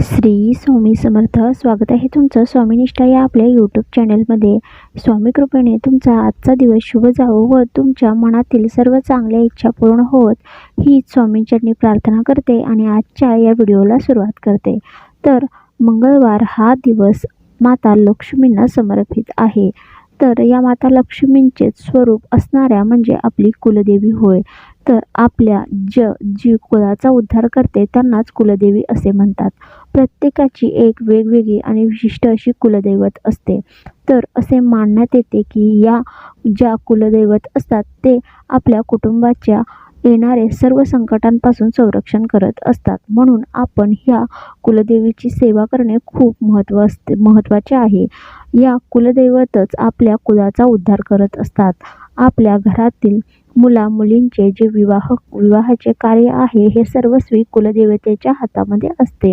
श्री स्वामी समर्थ. स्वागत आहे तुमचं स्वामीनिष्ठा या आपल्या यूट्यूब चॅनलमध्ये स्वामी कृपेने तुमचा आजचा दिवस शुभ जावो व तुमच्या मनातील सर्व चांगल्या इच्छा पूर्ण होत ही स्वामींचरणी प्रार्थना करते आणि आजच्या या व्हिडिओला सुरुवात करते. तर मंगळवार हा दिवस माता लक्ष्मींना समर्पित आहे. तर या माता लक्ष्मींचेच स्वरूप असणाऱ्या म्हणजे आपली कुलदेवी होय. तर आपल्या ज जी कुलाचा उद्धार करते त्यांनाच कुलदेवी असे म्हणतात. प्रत्येकाची एक वेगवेगळी आणि विशिष्ट अशी कुलदैवत असते. तर असे मानण्यात येते की या ज्या कुलदैवत असतात ते आपल्या कुटुंबाच्या येणारे सर्व संकटांपासून संरक्षण करत असतात. म्हणून आपण ह्या कुलदेवीची सेवा करणे खूप महत्त्व असते महत्त्वाचे आहे. या कुलदैवतच आपल्या कुलाचा उद्धार करत असतात. आपल्या घरातील मुला मुलींचे जे विवाह विवाहाचे कार्य आहे हे सर्वस्वी कुलदेवतेच्या हातामध्ये असते.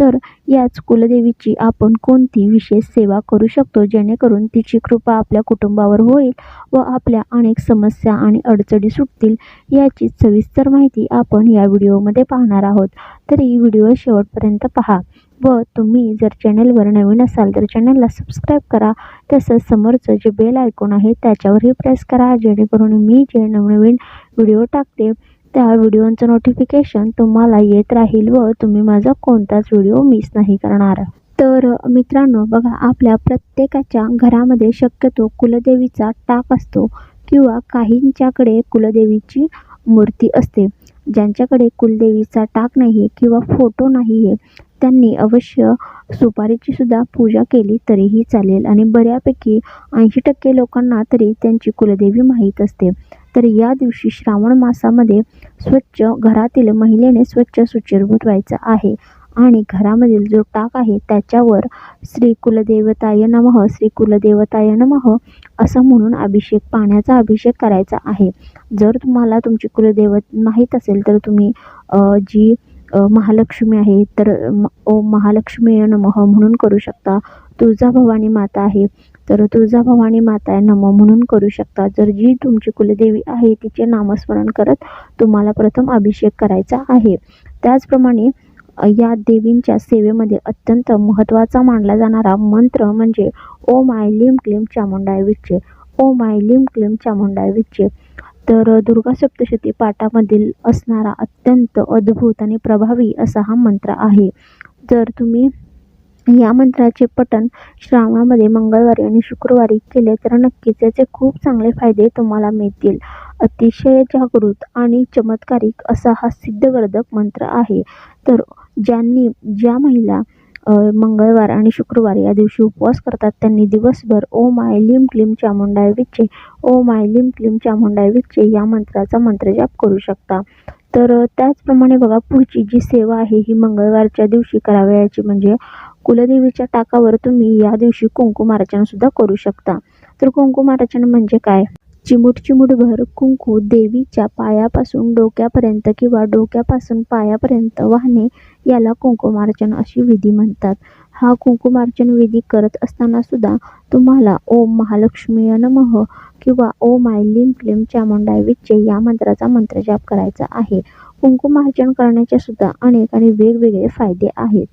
तर याच कुलदेवीची आपण कोणती विशेष सेवा करू शकतो? जेणेकरून तिची कृपा आपल्या कुटुंबावर होईल व आपल्या अनेक समस्या आणि अडचणी सुटतील याची सविस्तर माहिती आपण या व्हिडिओमध्ये पाहणार आहोत. तरी व्हिडिओ शेवटपर्यंत पहा व तुम्ही जर चॅनलवर नवीन असाल तर चॅनलला सबस्क्राईब करा. तसंच समोरचं जे बेल आयकॉन आहे त्याच्यावरही प्रेस करा जेणेकरून मी जे नवनवीन व्हिडिओ टाकते त्या व्हिडिओचं नोटिफिकेशन तुम्हाला येत राहील व तुम्ही माझा कोणताच व्हिडिओ मिस नाही करणार. तर मित्रांनो बघा आपल्या प्रत्येकाच्या घरामध्ये शक्यतो कुलदेवीचा टाक असतो किंवा काहींच्याकडे कुलदेवीची मूर्ती असते. ज्यांच्याकडे कुलदेवीचा टाक नाही किंवा फोटो नाही आहे त्यांनी अवश्य सुपारीची सुद्धा पूजा केली तरीही चालेल. आणि बऱ्यापैकी ऐंशी टक्के लोकांना तरी त्यांची कुलदेवी माहीत असते. तर या दिवशी श्रावण मासामध्ये स्वच्छ घरातील महिलेने स्वच्छ सुचिरभूत व्हायचं आहे. आणि घरामधील जो टाक आहे त्याच्यावर श्री कुलदेवताय नमः श्री कुलदेवताय नमः असं म्हणून अभिषेक पाण्याचा अभिषेक करायचा आहे. जर तुम्हाला तुमची कुलदेवत माहीत असेल तर तुम्ही जी महालक्ष्मी आहे तर ओम महालक्ष्मी नमः म्हणून करू शकता. तुळजा भवानी माता आहे. तर तुळजा भवानी माता नम म्हणून करू शकता. जर जी तुमची कुलदेवी आहे तिचे नामस्मरण करत तुम्हाला प्रथम अभिषेक करायचा आहे. त्याचप्रमाणे या देवींच्या सेवेमध्ये अत्यंत महत्त्वाचा मानला जाणारा मंत्र म्हणजे ओम आय लिम क्लीम चामुंडाय विच्चे ओम आय लिम क्लीम चामुंडाय विच्चे. तर दुर्गा सप्तशती पाठामधील असणारा अत्यंत अद्भुत आणि प्रभावी असा हा मंत्र आहे. जर तुम्ही या मंत्राचे पठण श्रावणामध्ये मंगळवारी आणि शुक्रवारी केले तर नक्कीच याचे खूप चांगले फायदे तुम्हाला मिळतील. अतिशय जागृत आणि चमत्कारिक असा हा सिद्धवर्धक मंत्र आहे. तर ज्यांनी ज्या महिला मंगळवार आणि शुक्रवार या दिवशी उपवास करतात त्यांनी दिवसभर ओम आय लिम क्लिम चामुंडाय विच्चे ओम आय लिम क्लिम चामुंडाय विच्चे या मंत्राचा मंत्रजाप करू शकता. तर त्याचप्रमाणे बघा पुढची जी सेवा आहे ही मंगळवारच्या दिवशी करावयाची म्हणजे कुलदेवीच्या टाकावर तुम्ही या दिवशी कुंकुमार्चन सुद्धा करू शकता. तर कुंकुमार्चन म्हणजे काय? चिमूट चिमूटभर कुंकू देवीच्या पायापासून डोक्यापर्यंत किंवा डोक्यापासून पायापर्यंत वाहणे याला कुंकुमार्चन अशी विधी म्हणतात. हा कुंकुमार्चन विधी करत असताना सुद्धा तुम्हाला ओम महालक्ष्मी नमः किंवा ओम आय लिम फ्लिम चामुंडाय विच्चे या मंत्राचा मंत्रजाप करायचा आहे. कुंकुमार्चन करण्याचे सुद्धा अनेक आणि वेगवेगळे फायदे आहेत.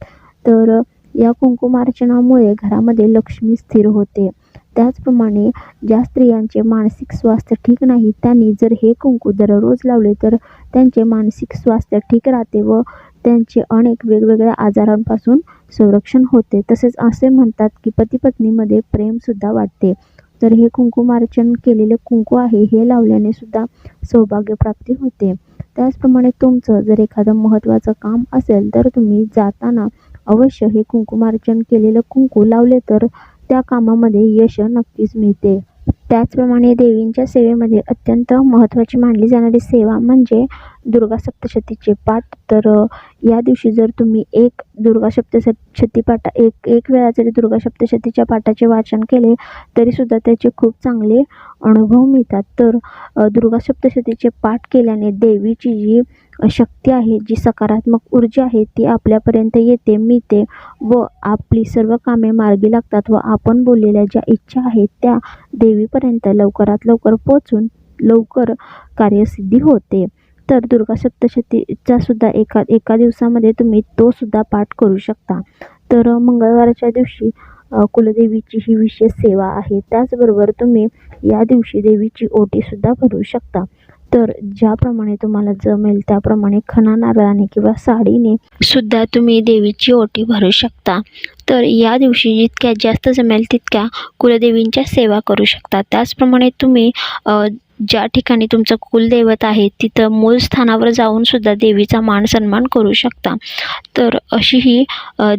तर या कुंकुमार्चनामुळे घरामध्ये लक्ष्मी स्थिर होते. त्याचप्रमाणे ज्या स्त्रियांचे मानसिक स्वास्थ्य ठीक नाही त्यांनी जर हे कुंकू दररोज लावले तर त्यांचे मानसिक स्वास्थ्य ठीक राहते व त्यांचे अनेक वेगवेगळ्या आजारांपासून संरक्षण होते. तसेच असे म्हणतात की पती पत्नीमध्ये प्रेमसुद्धा वाटते तर हे कुंकुमार्चन केलेले कुंकू आहे हे लावल्याने सुद्धा सौभाग्यप्राप्ती होते. त्याचप्रमाणे तुमचं जर एखादं महत्त्वाचं काम असेल तर तुम्ही जाताना अवश्य हे कुंकुमार्चन केलेलं कुंकू लावले तर त्या कामामध्ये यश नक्कीच मिळते. त्याचप्रमाणे देवींच्या सेवेमध्ये अत्यंत महत्त्वाची मानली जाणारी सेवा म्हणजे दुर्गा सप्तशतीचे पाठ. तर या दिवशी जर तुम्ही एक दुर्गा सप्तशती पाठ एक एक वेळा जरी दुर्गा सप्तशतीच्या पाठाचे वाचन केले तरीसुद्धा त्याचे खूप चांगले अनुभव मिळतात. तर दुर्गा सप्तशतीचे पाठ केल्याने देवीची जी शक्ती आहे जी सकारात्मक ऊर्जा आहे ती आपल्यापर्यंत येते मिळते व आपली सर्व कामे मार्गी लागतात व आपण बोललेल्या ज्या इच्छा आहेत त्या देवीपर्यंत लवकरात लवकर पोचून लवकर कार्यसिद्धी होते. तर दुर्गा सप्तशतीचा सुद्धा एका एका दिवसामध्ये तुम्ही तो सुद्धा पाठ करू शकता. तर मंगळवारच्या दिवशी कुलदेवीची ही विशेष सेवा आहे. त्याचबरोबर तुम्ही या दिवशी देवीची ओटीसुद्धा भरू शकता. तर ज्याप्रमाणे तुम्हाला जमेल त्याप्रमाणे खणा नारळाने किंवा साडीने सुद्धा तुम्ही देवीची ओटी भरू शकता. तर या दिवशी जितक्या जास्त जमेल तितक्या कुलदेवींच्या सेवा करू शकता. त्याचप्रमाणे तुम्ही ज्या ठिकाणी तुमचं कुलदैवत आहे तिथं मूळ स्थानावर जाऊन सुद्धा देवीचा मान सन्मान करू शकता. तर अशी ही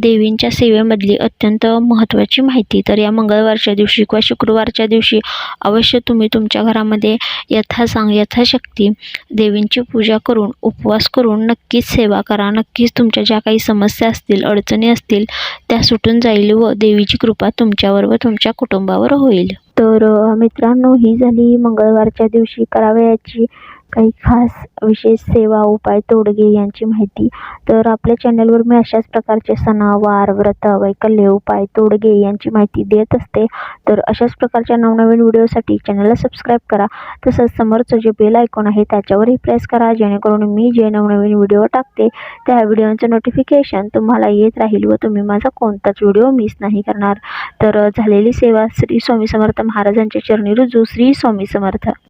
देवींच्या सेवेमधली अत्यंत महत्त्वाची माहिती. तर या मंगळवारच्या दिवशी किंवा शुक्रवारच्या दिवशी अवश्य तुम्ही तुमच्या घरामध्ये यथासांग यथाशक्ती देवींची पूजा करून उपवास करून नक्कीच सेवा करा. नक्कीच तुमच्या ज्या काही समस्या असतील अडचणी असतील त्या सुटून जाईल व देवीची कृपा तुमच्यावर व तुमच्या कुटुंबावर होईल. तर मित्रांनो ही झाली मंगळवारच्या दिवशी करावयाची काही खास विशेष सेवा उपाय तोडगे यांची माहिती तर आपल्या चॅनलवर मी अशाच प्रकारचे सणावार व्रत वैकल्य उपाय तोडगे यांची माहिती देत असते. तर अशाच प्रकारच्या नवनवीन व्हिडिओसाठी चॅनलला सबस्क्राईब करा. तसंच समोरचं जे बेल आयकॉन आहे त्याच्यावरही प्रेस करा. जेणेकरून मी जे नवनवीन व्हिडिओ टाकते त्या व्हिडिओचं नोटिफिकेशन तुम्हाला येत राहील व तुम्ही माझा कोणताच व्हिडिओ मिस नाही करणार. तर झालेली सेवा श्री स्वामी समर्थ महाराजांच्या चरणी रुजू. श्री स्वामी समर्थ.